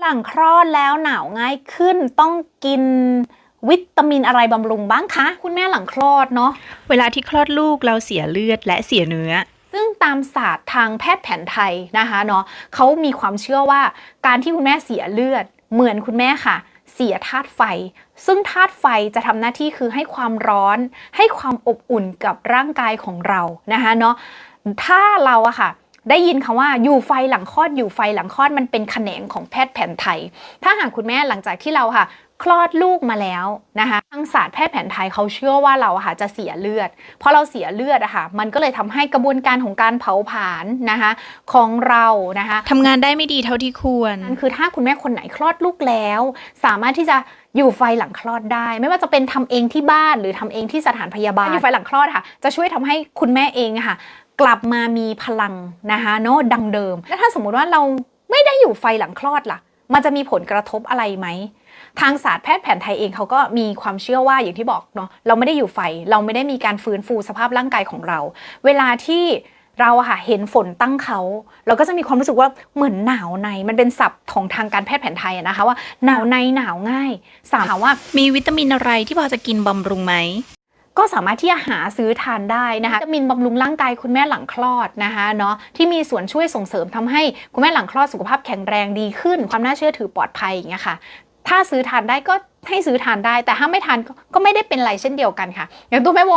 หลังคลอดแล้วหนาวง่ายขึ้นต้องกินวิตามินอะไรบำรุงบ้างคะ คุณแม่หลังคลอดเนาะเวลาที่คลอดลูกเราเสียเลือดและเสียเนื้อ ซึ่งตามศาสตร์ทางแพทย์แผนไทยนะคะเนาะเขามีความเชื่อว่าการที่คุณแม่เสียเลือด เหมือนคุณแม่ค่ะ เสียธาตุไฟ ซึ่งธาตุไฟจะทำหน้าที่คือให้ความร้อน ให้ความอบอุ่นกับร่างกายของเรานะคะเนาะถ้าเราอะค่ะ ได้ยินคำว่าอยู่ไฟหลังคลอดอยู่ไฟหลังคลอดมันเป็นแขนงของแพทย์แผนไทย ถ้าหากคุณแม่หลังจากที่เราค่ะ คลอดลูกมาแล้วนะคะทางศาสตร์แพทย์แผนไทยเขาเชื่อว่าเราอะค่ะจะเสียเลือดพอเราเสียเลือดอะค่ะมันก็เลยทำให้กระบวนการของการเผาผลาญนะคะของเรานะคะทำงานได้ไม่ดีเท่าที่ควรนั่นคือถ้าคุณแม่คนไหนคลอดลูกแล้ว สามารถที่จะอยู่ไฟหลังคลอดได้ ไม่ว่าจะเป็นทำเองที่บ้านหรือทำเองที่สถานพยาบาลอยู่ไฟหลังคลอดค่ะ จะช่วยทำให้คุณแม่เองอะค่ะ กลับมามีพลังนะคะเนาะดังเดิม แล้วถ้าสมมุติว่าเราไม่ได้อยู่ไฟหลังคลอดล่ะ มันจะมีผลกระทบอะไรไหม ทางศาสตร์แพทย์แผนไทยเองเขาก็มีความเชื่อว่าอย่างที่บอกเนาะเราไม่ได้อยู่ไฟ เราไม่ได้มีการฟื้นฟูสภาพร่างกายของเรา เวลาที่เราอะค่ะเห็นฝนตั้งเขา เราก็จะมีความรู้สึกว่าเหมือนหนาวในมันเป็นศัพท์ของทางการแพทย์แผนไทยนะคะว่าหนาวในหนาวง่ายสามถามว่ามีวิตามินอะไรที่พอจะกินบำรุงไหม ก็สามารถที่จะหาซื้อทานได้นะคะวิตามินบำรุงร่างกายคุณแม่หลังคลอดนะคะเนาะที่มีส่วนช่วยส่งเสริมทำให้คุณแม่หลังคลอดสุขภาพแข็งแรงดีขึ้น ความน่าเชื่อถือปลอดภัยอย่างเงี้ยค่ะถ้าซื้อทานได้ก็ให้ซื้อทานได้ แต่ถ้าไม่ทานก็ไม่ได้เป็นไรเช่นเดียวกันค่ะ อย่างตัวแม่โม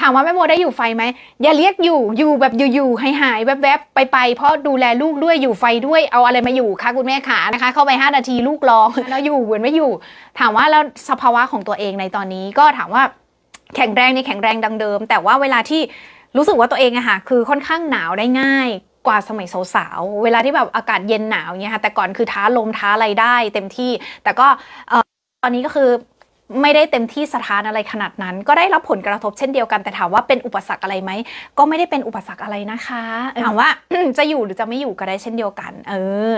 ถามว่าแม่โมได้อยู่ไฟไหมอย่าเรียกอยู่อยู่แบบอยู่ๆให้หายๆแวบๆไปไปๆเพราะดูแลลูกด้วยอยู่ไฟด้วยเอาอะไรมาอยู่คะคุณแม่ขานะคะ เข้าไป 5 นาทีลูกร้องแล้วอยู่เหมือนไม่อยู่ ถามว่าแล้วสภาวะของตัวเองในตอนนี้ก็ถามว่า แข็งแรงในแข็งแรงดังเดิม แต่ว่าเวลาที่รู้สึกว่าตัวเองอะค่ะคือค่อนข้างหนาวได้ง่ายกว่าสมัยสาวๆ เวลาที่แบบอากาศเย็นหนาวเงี้ยค่ะ แต่ก่อนคือท้าลมท้าอะไรได้เต็มที่ แต่ก็ตอนนี้ก็คือไม่ได้เต็มที่สถานอะไรขนาดนั้น ก็ได้รับผลกระทบเช่นเดียวกันแต่ถามว่าเป็นอุปสรรคอะไรไหม ก็ไม่ได้เป็นอุปสรรคอะไรนะคะถามว่าจะอยู่หรือจะไม่อยู่ก็ได้เช่นเดียวกัน เออ